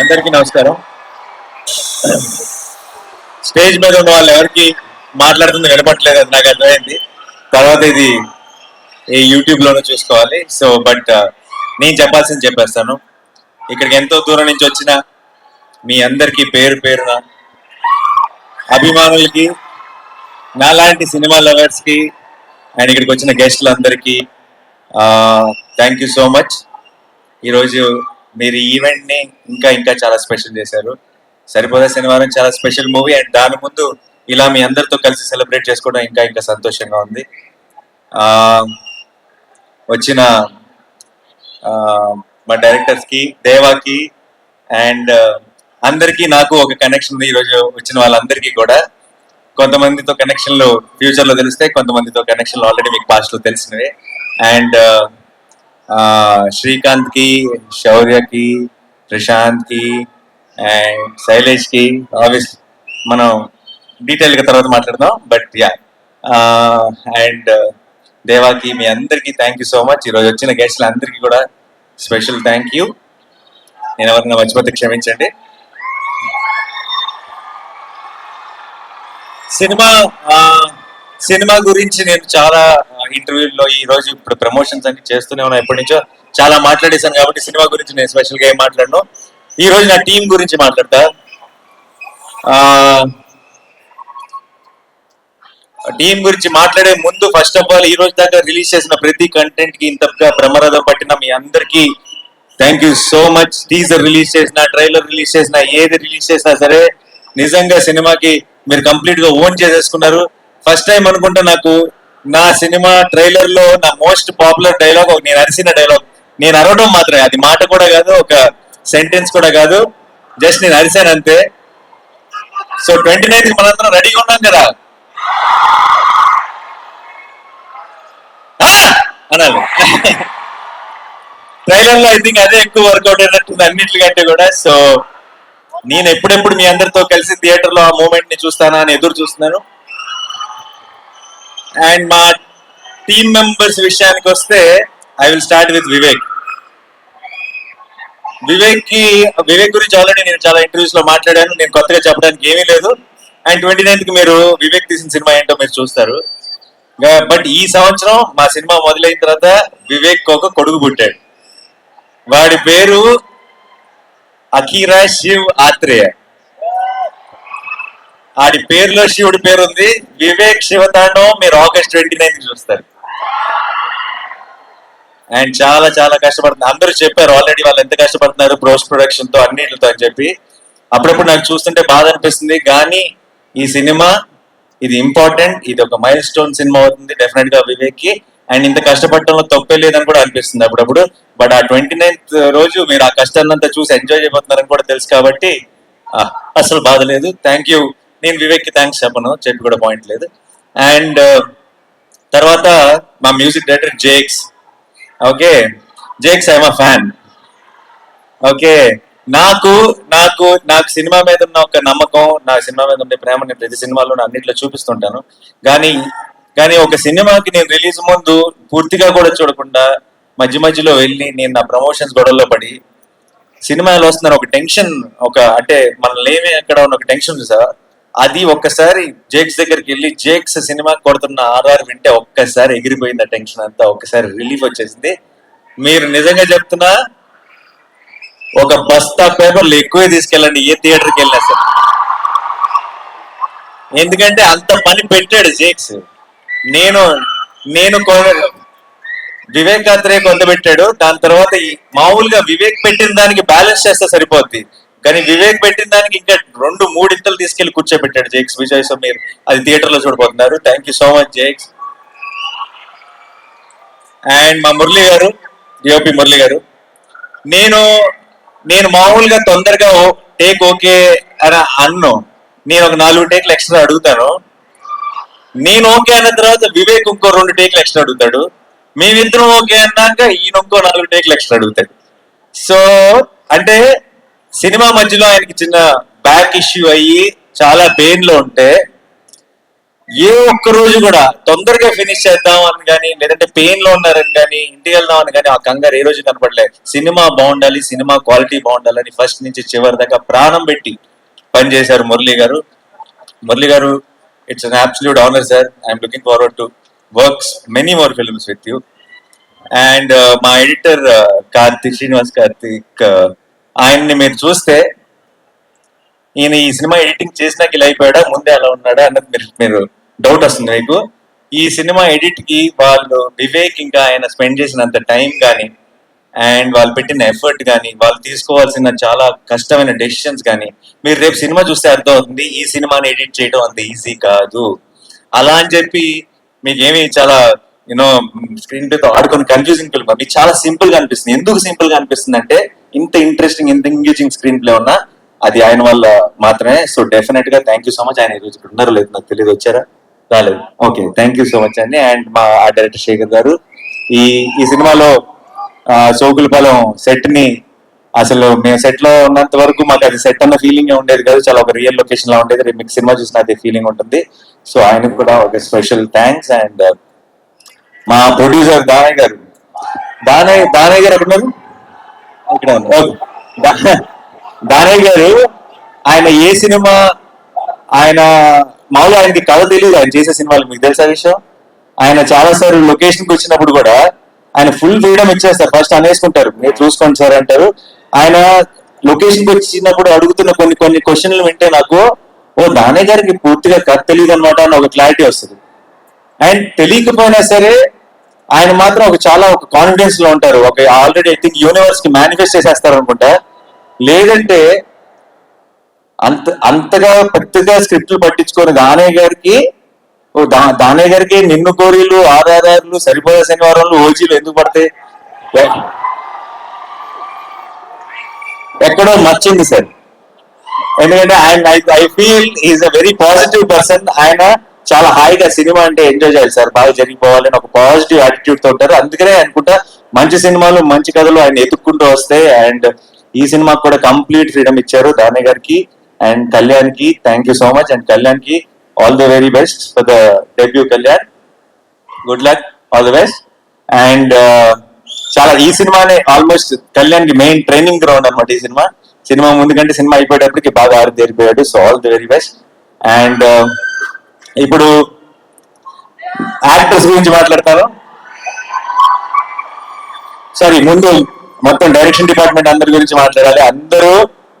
అందరికీ నమస్కారం. స్టేజ్ మీద ఉన్న వాళ్ళు ఎవరికి మాట్లాడుతుంది వినపట్లేదు అది నాకు అర్థమైంది. తర్వాత ఇది ఈ యూట్యూబ్లోనే చూసుకోవాలి. సో బట్ నేను చెప్పాల్సింది చెప్పేస్తాను. ఇక్కడికి ఎంతో దూరం నుంచి వచ్చిన మీ అందరికీ పేరు పేరున అభిమానులకి నాలాంటి సినిమా లవర్స్కి అండ్ ఇక్కడికి వచ్చిన గెస్టులందరికీ థ్యాంక్ యూ సో మచ్ ఈరోజు మీరు ఈవెంట్ని ఇంకా ఇంకా చాలా స్పెషల్ చేశారు. సరిపోదా శనివారం చాలా స్పెషల్ మూవీ అండ్ దాని ముందు ఇలా మీ అందరితో కలిసి సెలబ్రేట్ చేసుకోవడం ఇంకా ఇంకా సంతోషంగా ఉంది. వచ్చిన మా డైరెక్టర్స్కి దేవాకి అండ్ అందరికీ నాకు ఒక కనెక్షన్ ఉంది. ఈరోజు వచ్చిన వాళ్ళందరికీ కూడా. కొంతమందితో కనెక్షన్లు ఫ్యూచర్లో తెలిస్తే కొంతమందితో కనెక్షన్లు ఆల్రెడీ మీకు పాస్ట్లో తెలిసినవి. అండ్ శ్రీకాంత్కి శౌర్యకి ప్రశాంత్కి అండ్ శైలేష్కి ఆబ్వియస్ మనం డీటెయిల్గా తర్వాత మాట్లాడదాం బట్ యా. అండ్ దేవాకి మీ అందరికీ థ్యాంక్ యూ సో మచ్ ఈరోజు వచ్చిన గెస్ట్లు అందరికీ కూడా స్పెషల్ థ్యాంక్ యూ నేను ఎవరైనా మర్చిపోతే క్షమించండి. సినిమా సినిమా గురించి నేను చాలా ఇంటర్వ్యూల్లో ఈ రోజు ఇప్పుడు ప్రమోషన్స్ అన్ని చేస్తూనే ఉన్నా. ఎప్పటి నుంచో చాలా మాట్లాడేశాను కాబట్టి సినిమా గురించి నేను స్పెషల్గా ఏం మాట్లాడను. ఈ రోజు నా టీం గురించి మాట్లాడతా. టీం గురించి మాట్లాడే ముందు ఫస్ట్ ఆఫ్ ఆల్ ఈ రోజు దాకా రిలీజ్ చేసిన ప్రతి కంటెంట్కి ఇంతగా బ్రహ్మరథం పట్టిన మీ అందరికీ thank you so much teaser release చేసిన ట్రైలర్ రిలీజ్ చేసిన ఏది రిలీజ్ చేసినా సరే నిజంగా సినిమాకి మీరు కంప్లీట్గా ఓన్ చేసేసుకున్నారు. ఫస్ట్ టైం అనుకుంటా నాకు నా సినిమా ట్రైలర్లో నా మోస్ట్ పాపులర్ డైలాగ్ నేను అరిసిన డైలాగ్. నేను అరవడం మాత్రమే అది మాట కూడా కాదు ఒక సెంటెన్స్ కూడా కాదు. జస్ట్ నేను అరిశాను అంతే. సో ట్వంటీ నైన్ మనందరం రెడీగా ఉన్నాం కదా? అనాలి. ట్రైలర్లో ఐ థింక్ అదే ఎక్కువ వర్కౌట్ అయినట్టుంది అన్నింటికంటే కూడా. సో నేను ఎప్పుడెప్పుడు మీ అందరితో కలిసి థియేటర్లో ఆ మూమెంట్ని చూస్తానా అని ఎదురు చూస్తున్నాను. అండ్ మా టీమ్ మెంబర్స్ విషయానికి వస్తే I will start with Vivek వివేక్కి Vivek గురించి ఆల్రెడీ నేను చాలా ఇంటర్వ్యూస్లో మాట్లాడాను. నేను కొత్తగా చెప్పడానికి ఏమీ లేదు. అండ్ ట్వంటీ నైన్త్కి మీరు వివేక్ తీసిన సినిమా ఏంటో మీరు చూస్తారు. Uh, బట్ ఈ సంవత్సరం మా సినిమా మొదలైన తర్వాత వివేక్ ఒక కొడుకు పుట్టాడు. వాడి పేరు అఖీరా శివ్ ఆత్రేయ. ఆడి పేరులో శివుడి పేరు ఉంది వివేక్ శివతాండవం మీరు ఆగస్ట్ ట్వంటీ నైన్త్ చూస్తారు. అండ్ చాలా చాలా కష్టపడుతున్నారు అందరూ చెప్పారు ఆల్రెడీ వాళ్ళు ఎంత కష్టపడుతున్నారు పోస్ట్ ప్రొడక్షన్తో అన్నిటితో అని చెప్పి. అప్పుడప్పుడు నాకు చూస్తుంటే బాధ అనిపిస్తుంది. కానీ ఈ సినిమా ఇది ఇంపార్టెంట్. ఇది ఒక మైల్ స్టోన్ సినిమా అవుతుంది డెఫినెట్గా వివేక్కి అండ్ ఇంత కష్టపడటంలో తప్పే లేదని కూడా అనిపిస్తుంది అప్పుడప్పుడు. బట్ ఆ ట్వంటీ నైన్త్ రోజు మీరు ఆ కష్టాన్ని అంతా చూసి ఎంజాయ్ చేయబోతున్నారని కూడా తెలుసు కాబట్టి ఆ, అసలు బాధ లేదు. Thank you. నేను వివేక్కి థ్యాంక్స్ చెప్పను చెప్పి కూడా పాయింట్ లేదు. అండ్ uh, తర్వాత మా music director Jakes okay Jakes I'm a fan okay నాకు నాకు నాకు సినిమా మీద ఉన్న ఒక నమ్మకం నా సినిమా మీద ఉండే ప్రేమ నేను ప్రతి సినిమాలో అన్నిట్లో చూపిస్తుంటాను. కానీ కానీ ఒక సినిమాకి నేను రిలీజ్ ముందు పూర్తిగా కూడా చూడకుండా మధ్య మధ్యలో వెళ్ళి నేను నా ప్రమోషన్స్ గొడవల్లో పడి సినిమాలో వస్తున్న ఒక టెన్షన్ ఒక అంటే మనల్ని ఏమి అక్కడ ఉన్న ఒక టెన్షన్ ఉంది సార్ అది ఒక్కసారి జేక్స్ దగ్గరికి వెళ్ళి జేక్స్ సినిమా కొడుతున్న ఆర్ఆర్ వింటే ఒక్కసారి ఎగిరిపోయింది ఆ టెన్షన్ అంతా ఒక్కసారి రిలీఫ్ వచ్చేసింది. మీరు నిజంగా చెప్తున్నా ఒక బస్తా పేపర్లు ఎక్కువే తీసుకెళ్ళండి ఏ థియేటర్కి వెళ్ళినా సరే. ఎందుకంటే అంత పని పెట్టాడు జేక్స్. నేను నేను వివేక్ అత్రే కొంత పెట్టాడు దాని తర్వాత మామూలుగా వివేక్ పెట్టిన దానికి బ్యాలెన్స్ చేస్తే సరిపోద్ది. కానీ వివేక్ పెట్టిన దానికి ఇంకా రెండు మూడింతలు తీసుకెళ్ళి కూర్చోబెట్టాడు జేక్స్ విజయ్ సో మీరు అది థియేటర్లో చూడబోతున్నారు. Thank you so much Jakes. And మా మురళి గారు డిఓపి మురళి గారు నేను నేను మామూలుగా తొందరగా టేక్ ఓకే అని అన్ను. నేను ఒక నాలుగు టేక్లు ఎక్స్ట్రా అడుగుతాను. నేను ఓకే అన్న తర్వాత వివేక్ ఇంకో రెండు టేక్లు ఎక్స్ట్రా అడుగుతాడు. మేమిద్దరం ఓకే అన్నాక ఈయన ఇంకో నాలుగు టేక్లు ఎక్స్ట్రా అడుగుతాడు. సో అంటే సినిమా మధ్యలో ఆయనకి చిన్న బ్యాక్ ఇష్యూ అయ్యి చాలా పెయిన్లో ఉంటే ఏ ఒక్క రోజు కూడా తొందరగా ఫినిష్ చేద్దాం అని కానీ లేదంటే పెయిన్లో ఉన్నారని కానీ ఇంటికి వెళ్దాం అని కానీ ఆ కంగారు ఏ రోజు కనపడలేదు. సినిమా బాగుండాలి సినిమా క్వాలిటీ బాగుండాలని ఫస్ట్ నుంచి చివరి దాకా ప్రాణం పెట్టి పనిచేశారు Murali garu. Murali garu it's an absolute honour sir I'm looking forward to works many more films with you and మా ఎడిటర్ కార్తిక్ శ్రీనివాస్ కార్తిక్ ఆయన్ని మీరు చూస్తే ఈయన ఈ సినిమా ఎడిటింగ్ చేసినాక ఇలా అయిపోయాడా ముందే అలా ఉన్నాడా అన్నది మీరు మీరు డౌట్ వస్తుంది మీకు. ఈ సినిమా ఎడిట్కి వాళ్ళు వివేక్ ఇంకా ఆయన స్పెండ్ చేసినంత టైం కానీ అండ్ వాళ్ళు పెట్టిన ఎఫర్ట్ కానీ వాళ్ళు తీసుకోవాల్సిన చాలా కష్టమైన డెసిషన్స్ కానీ మీరు రేపు సినిమా చూస్తే అర్థం అవుతుంది ఈ సినిమాని ఎడిట్ చేయడం అంత ఈజీ కాదు. అలా అని చెప్పి మీకు ఏమి చాలా యూనో స్క్రీన్ పేతో ఆడుకొని కన్ఫ్యూజింగ్ ఫిల్మ్ మీకు చాలా సింపుల్గా అనిపిస్తుంది. ఎందుకు సింపుల్గా అనిపిస్తుంది అంటే ఇంత ఇంట్రెస్టింగ్ ఇంత ఎంగేజింగ్ స్క్రీన్ ప్లే ఉన్నా అది ఆయన వల్ల మాత్రమే. సో డెఫినెట్గా థ్యాంక్ యూ సో మచ్ ఆయన ఈరోజు ఇక్కడ ఉన్నారో. లేదు నాకు తెలియదు వచ్చారా? రాలేదు. Okay thank you so much అండి. అండ్ మా ఆ డైరెక్టర్ శేఖర్ గారు ఈ ఈ సినిమాలో ఆ, సోకులపాలెం సెట్ని అసలు మేము సెట్లో ఉన్నంత వరకు మాకు అది సెట్ అన్న ఫీలింగ్ ఉండేది కాదు. చాలా ఒక రియల్ లొకేషన్ లా ఉండేది. రేపు మీకు సినిమా చూసిన అదే ఫీలింగ్ ఉంటుంది. సో ఆయనకు కూడా ఒక స్పెషల్ థ్యాంక్స్ అండ్ మా ప్రొడ్యూసర్ దానయ్య గారు దానయ్య దానయ్య గారు ఎక్కడున్నారు? ఇక్కడ ఉన్నారు. ఓకే. దానయ్య గారు ఆయన ఏ సినిమా ఆయన మామూలుగా ఆయనకి కథ తెలియదు ఆయన చేసే సినిమాలు మీకు తెలుసా విషయం? ఆయన చాలా సార్లు లొకేషన్కి వచ్చినప్పుడు కూడా ఆయన ఫుల్ ఫ్రీడమ్ ఇచ్చేస్తారు. ఫస్ట్ అనేసుకుంటారు. మీరు చూసుకోండి సార్ అంటారు. ఆయన లొకేషన్కి వచ్చినప్పుడు అడుగుతున్న కొన్ని కొన్ని క్వశ్చన్లు వింటే నాకు ఓ దానయ్య గారికి పూర్తిగా కథ తెలియదు అనమాట అని ఒక క్లారిటీ వస్తుంది. అండ్ తెలియకపోయినా సరే ఆయన మాత్రం ఒక చాలా ఒక కాన్ఫిడెన్స్లో ఉంటారు. ఒక ఆల్రెడీ ఐ థింక్ యూనివర్స్కి మేనిఫెస్ట్ చేసేస్తారు అనుకుంటా లేదంటే అంత అంతగా పెద్దగా స్క్రిప్ట్లు పట్టించుకొని దానయ్య గారికి దానయ్య గారికి నిన్ను కోరీలు ఆర్ఆర్ఆర్లు సరిపోయే శనివారంలో ఓజీలు ఎందుకు పడతాయి? ఎక్కడో నచ్చింది సార్. ఎందుకంటే ఆయన I feel is a very positive person ఆయన చాలా హాయిగా సినిమా అంటే ఎంజాయ్ చేయాలి సార్. బాగా జరిగిపోవాలని ఒక పాజిటివ్ యాటిట్యూడ్తో ఉంటారు. అందుకనే అనుకుంటా మంచి సినిమాలు మంచి కథలు ఆయన ఎత్తుక్కుంటూ వస్తాయి అండ్ ఈ సినిమాకి కూడా కంప్లీట్ ఫ్రీడమ్ ఇచ్చారు దానయ్య గారికి అండ్ కళ్యాణ్కి thank you so much and కళ్యాణ్కి all the very best for the debut Kalyan. Good luck all the best and చాలా ఈ సినిమానే ఆల్మోస్ట్ కళ్యాణ్కి మెయిన్ ట్రైనింగ్ గ్రౌండ్ అనమాట ఈ సినిమా. సినిమా ముందు కంటే సినిమా అయిపోయేటప్పటికి బాగా ఆరుదేరిపోయాడు so all the very best and ఇప్పుడు యాక్టర్స్ గురించి మాట్లాడతాను సారీ ముందు మొత్తం డైరెక్షన్ డిపార్ట్మెంట్ అందరి గురించి మాట్లాడాలి. అందరూ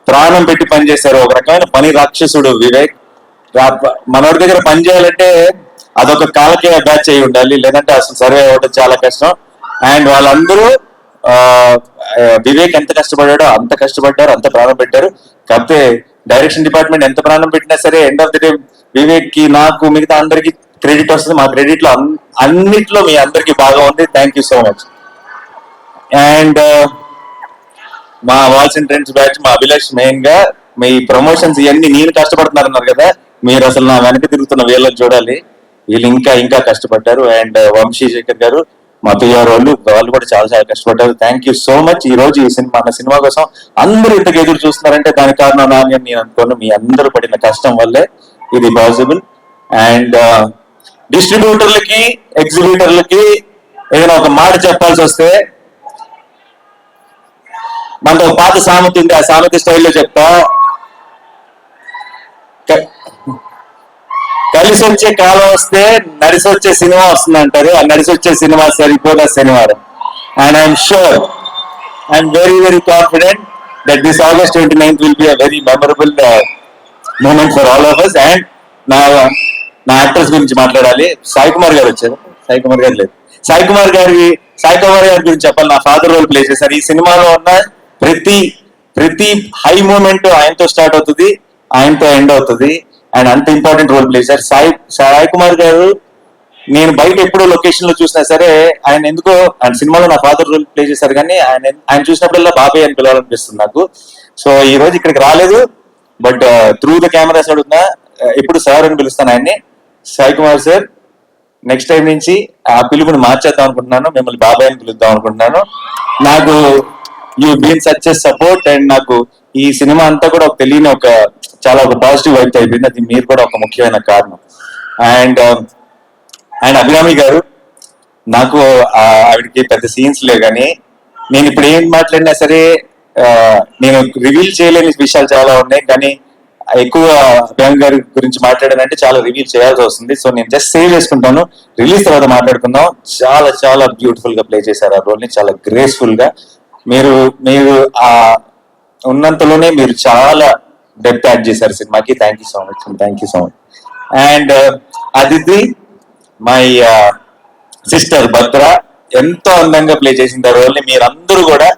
ప్రాణం పెట్టి పనిచేశారు ఒక రకమైన పని రాక్షసుడు వివేక్. మనోడి దగ్గర పని చేయాలంటే అదొక కాలకే బ్యాచ్ అయి ఉండాలి. లేదంటే అసలు సర్వే అవ్వడం చాలా కష్టం. అండ్ వాళ్ళందరూ వివేక్ ఎంత కష్టపడ్డాడో అంత కష్టపడ్డారు అంత ప్రాణం పెట్టారు. కాకపోతే డైరెక్షన్ డిపార్ట్మెంట్ ఎంత ప్రాణం పెట్టినా సరే ఎండ్ ఆఫ్ ది డే వివేక్కి నాకు మిగతా అందరికి క్రెడిట్ వస్తుంది. మా క్రెడిట్లో అన్నిట్లో మీ అందరికి బాగా ఉంది. Thank you so much and మా వాల్స్ అండ్ ట్రెండ్స్ బ్యాచ్ మా అభిలాష్ మెయిన్గా మీ ప్రమోషన్స్ ఇవన్నీ నేను కష్టపడుతున్నారు అన్నారు కదా. మీరు అసలు నా వెనక తిరుగుతున్న వీళ్ళని చూడాలి. వీళ్ళు ఇంకా ఇంకా కష్టపడ్డారు. అండ్ uh, వంశీ శేఖర్ గారు మా పిఆర్ వాళ్ళు వాళ్ళు కూడా చాలా చాలా కష్టపడ్డారు. థ్యాంక్ యూ సో మచ్ ఈ రోజు ఈ సినిమా మన సినిమా కోసం అందరూ ఇంతకు ఎదురు చూస్తున్నారంటే దాని కారణం నాని అని నేను అనుకోను. మీ అందరూ పడిన కష్టం వల్లే ఇది పాసిబుల్ అండ్ డిస్ట్రిబ్యూటర్లకి ఎగ్జిబ్యూటర్లకి ఏదైనా ఒక మాట చెప్పాల్సి వస్తే మనతో ఒక పాత సామెత ఉంది. ఆ సామెత స్టైల్లో చెప్తా క- కలిసి వచ్చే కాలం వస్తే నడిసి వచ్చే సినిమా వస్తుంది అంటారు ఆ నడిసి వచ్చే cinema Saripodhaa Sanivaaram. And I'm sure I'm very very confident that this August twenty ninth will be a very memorable moment for all of us and నా నా యాక్టర్స్ గురించి మాట్లాడాలి. సాయి కుమార్ గారు వచ్చారు. సాయి కుమార్ గారు లేదు సాయి కుమార్ గారి సాయి కుమార్ గారి గురించి చెప్పాలి. నా ఫాదర్ రోల్ ప్లే చేశారు. ఈ సినిమాలో ఉన్న ప్రతి ప్రతి హై మూమెంట్ ఆయనతో స్టార్ట్ అవుతుంది. ఆయనతో ఎండ్ అవుతుంది. అండ్ అంత ఇంపార్టెంట్ రోల్ ప్లే. చేశారు సాయి సాయి కుమార్ గారు నేను బయట ఎప్పుడో లొకేషన్లో చూసినా సరే ఆయన ఎందుకో ఆయన సినిమాలో నా ఫాదర్ రోల్ ప్లే చేశారు కానీ ఆయన ఆయన చూసినప్పుడల్లా బాబాయ్ అని పిలవాలనిపిస్తుంది నాకు. సో ఈ రోజు ఇక్కడికి రాలేదు బట్ త్రూ ద కెమెరాస్ అడుగుతున్నా ఎప్పుడు సార్ అని పిలుస్తాను ఆయన్ని. Sai Kumar sir next time నుంచి ఆ పిలుపుని మార్చేద్దాం అనుకుంటున్నాను మిమ్మల్ని బాబాయ్ అని పిలుద్దాం అనుకుంటున్నాను. నాకు you been such support and నాకు ఈ సినిమా అంతా కూడా ఒక తెలియని ఒక చాలా ఒక పాజిటివ్ వైపు అయిపోయింది. అది మీరు కూడా ఒక ముఖ్యమైన కారణం. అండ్ um, అండ్ అభిరామి గారు నాకు ఆవిడకి పెద్ద సీన్స్ లేవు కానీ నేను ఇప్పుడు ఏం మాట్లాడినా సరే నేను రివీల్ చేయలేని విషయాలు చాలా ఉన్నాయి. కానీ ఎక్కువ అభిరామి గారి గురించి మాట్లాడాలంటే చాలా రివీల్ చేయాల్సి వస్తుంది. సో నేను జస్ట్ సేవ్ చేసుకుంటాను. రిలీజ్ తర్వాత మాట్లాడుకుందాం. చాలా చాలా బ్యూటిఫుల్గా ప్లే చేశారు ఆ రోల్ని. చాలా గ్రేస్ఫుల్గా. మీరు మీరు ఉన్నంతలోనే మీరు చాలా డెప్త్ యాడ్ చేశారు సినిమాకి. Thank you so much thank you so much and Aditi my uh, sister Bhadra ఎంతో అందంగా ప్లే చేసిన రోల్ని మీరందరూ కూడా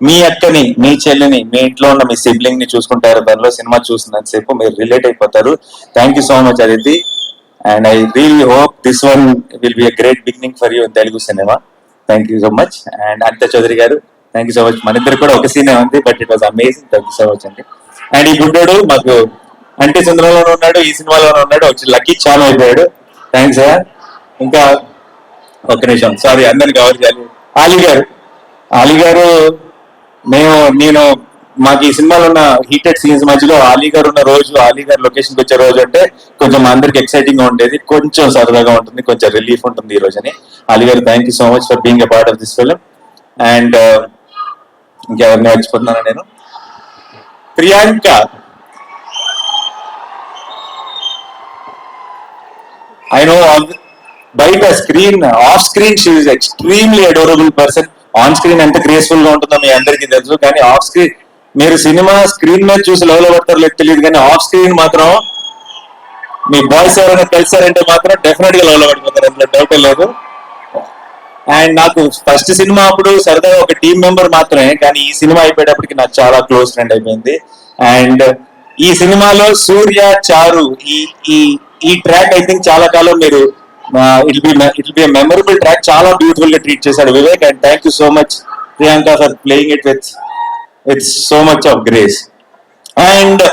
మీ అక్కని మీ చెల్లిని మీ ఇంట్లో ఉన్న మీ సిబ్లింగ్ని చూసుకుంటారు. దానిలో సినిమా చూసినంత సేపు మీరు రిలేట్ అయిపోతారు. Thank you so much Aditi and I really hope this one will be a great beginning for you Telugu cinema thank you so much and Anitha Chowdary garu thank you so much మన ఇద్దరు కూడా ఒక సీనే ఉంది but it was amazing thank you so much అండి and ఈ గుడ్డోడు మాకు అంటే చంద్రలోనే ఉన్నాడు ఈ సినిమాలోనే ఉన్నాడు వచ్చి లక్కీ చాలా అయిపోయాడు. థ్యాంక్స్ సార్ ఇంకా ఒక్క నిమిషం. సారీ అందరిని కవర్ చేయాలి. ఆలీ గారు. ఆలీ గారు మేము నేను మాకు ఈ సినిమాలో ఉన్న హీటెడ్ సీన్స్ మధ్యలో ఆలీ గారు ఉన్న రోజు ఆలీ గారు లొకేషన్కి వచ్చే రోజు అంటే కొంచెం అందరికి ఎక్సైటింగ్గా ఉండేది. కొంచెం సరదాగా ఉంటుంది కొంచెం రిలీఫ్ ఉంటుంది ఈ రోజుని. Ali garu thank you so much for being a part of this film and ఇంకెవరిని మర్చిపోతున్నాను నేను? ప్రియాంక. ఐ నో బయట screen off screen she's extremely adorable person on screen ఎంత గ్రేస్ఫుల్గా ఉంటుందో మీ అందరికీ తెలుసు కానీ ఆఫ్ స్క్రీన్ మీరు సినిమా స్క్రీన్ మీద చూసి లవ్లో లేదు తెలియదు కానీ ఆఫ్ స్క్రీన్ మాత్రం మీ బాయ్స్ ఎవరైనా కలిసారంటే మాత్రం డెఫినెట్గా లవ్లో పడిపోతారు అందులో డౌట్ లేదు. అండ్ నాకు ఫస్ట్ సినిమా అప్పుడు సరదాగా ఒక టీం మెంబర్ మాత్రమే కానీ ఈ సినిమా అయిపోయేటప్పటికి నాకు చాలా క్లోజ్ ఫ్రెండ్ అయిపోయింది. అండ్ ఈ సినిమాలో సూర్య చారు ఈ ఈ ఈ ట్రాక్ ఐ థింక్ చాలా కాలం మీరు it be it be memorable track చాలా బ్యూటిఫుల్గా ట్రీట్ చేశాడు Vivek and thank you so much Priyanka for playing it with with so much of grace and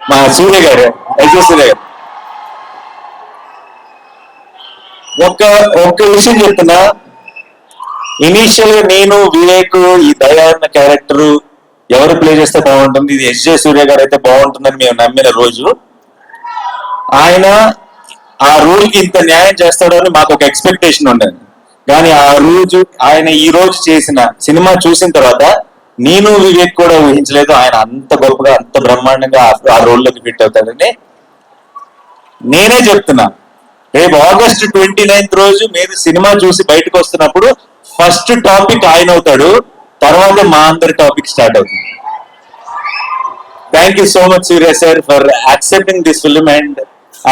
మా సూర్య గారు ఎస్ఎస్ సూర్య గారు. ఒక్క ఒక్క విషయం చెప్తున్నా. ఇనీషియల్గా నేను వివేక్ ఈ దయాన్న క్యారెక్టర్ ఎవరు ప్లే చేస్తే బాగుంటుంది? ఇది ఎస్జే సూర్య గారు అయితే బాగుంటుందని మేము నమ్మిన రోజు. ఆయన ఆ రోల్కి ఇంత న్యాయం చేస్తాడని మాకు ఒక ఎక్స్పెక్టేషన్ ఉండేది. కానీ ఆ రోజు ఆయన ఈ రోజు చేసిన సినిమా చూసిన తర్వాత నేను వివేక్ కూడా ఊహించలేదు ఆయన అంత గొప్పగా అంత బ్రహ్మాండంగా ఆ- రోల్లోకి ఫిట్ అవుతాడని. నేనే చెప్తున్నా. రేపు ఆగస్ట్ ట్వంటీ నైన్త్ రోజు మీరు సినిమా చూసి బయటకు వస్తున్నప్పుడు ఫస్ట్ టాపిక్ ఆయన అవుతాడు తర్వాత మా అందరి టాపిక్ స్టార్ట్ అవుతుంది. Thank you so much Surya sir for accepting this film and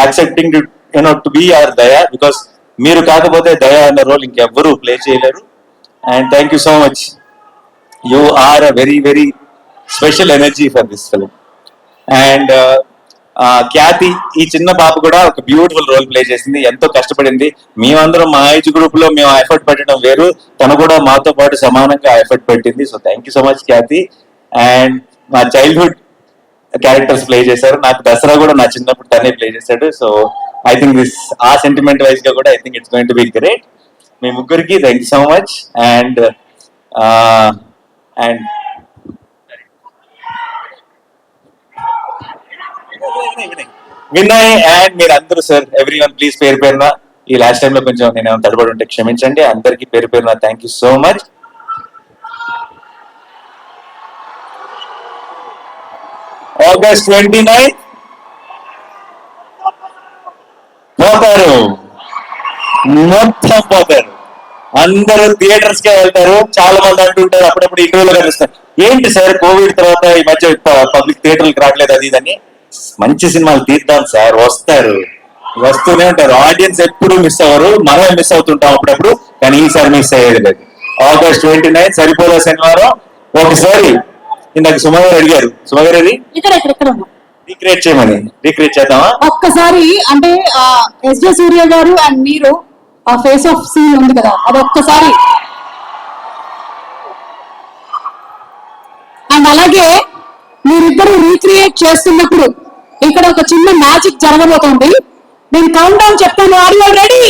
accepting you know to be our Daya because మీరు కాకపోతే దయా అన్న రోల్ ఇంకెవ్వరూ ప్లే చేయలేరు. And thank you so much you are a very very special energy for this film and Khyathi ఈ చిన్న పాప కూడా ఒక బ్యూటిఫుల్ రోల్ ప్లే చేసింది ఎంతో కష్టపడింది. మేమందరం మా ఏజ్ గ్రూప్లో మేము ఎఫర్ట్ పెట్టడం వేరు. తను కూడా మాతో పాటు సమానంగా ఎఫర్ట్ పెట్టింది. So thank you so much Khyathi and మా చైల్డ్హుడ్ క్యారెక్టర్స్ ప్లే చేశారు. నాకు దసరా కూడా నా చిన్నప్పుడు తనే ప్లే చేశాడు. సో ఐ థింక్ దిస్ ఆ సెంటిమెంట్ వైజ్గా కూడా I think it's going to be great మీ ముగ్గురికి thank you so much and and Vinay and మీరు అందరూ సార్ ఎవ్రీ వన్ ప్లీజ్ పేరు పేరున ఈ లాస్ట్ టైం లో కొంచెం నేను తడబడి ఉంటే క్షమించండి. అందరికి పేరు పేరున thank you so much August twenty nine పోతారు మొత్తం పోతారు అందరూ థియేటర్స్ కే వెళ్తారు. చాలా మంది అంటుంటారు అప్పుడప్పుడు ఇంటర్వ్యూలో కలుస్తారు ఏంటి సార్ కోవిడ్ తర్వాత ఈ మధ్య పబ్లిక్ థియేటర్లకు రావట్లేదు అది ఇదని మంచి సినిమాలు తీద్దాం సార్ వస్తారు. వస్తూనే ఉంటారు. ఆడియన్స్ ఎప్పుడు మిస్ అవ్వరు. మనమే మిస్ అవుతుంటాం అప్పుడప్పుడు కానీ ఈసారి మిస్ అయ్యేది లేదు ఆగస్ట్ ట్వంటీ నైన్ సరిపోలే శనివారం ఒకసారి ఇందాక సుమ గారు అడిగారు సుమ గారు అది రీక్రియేట్ చేయమని. రీక్రియేట్ చేద్దామా? ఒక్కసారి అంటే ఎస్ జే సూర్య గారు అండ్ మీరు ఆ ఫేస్ ఆఫ్ సీన్ ఉంది కదా అది ఒక్కసారి. అండ్ అలాగే మీరిద్దరు రీక్రియేట్ చేస్తున్నప్పుడు ఇక్కడ ఒక చిన్న మ్యాజిక్ జరగబోతోంది. నేను కౌంట్ డౌన్ చెప్తాను ఆర్ యూ రెడీ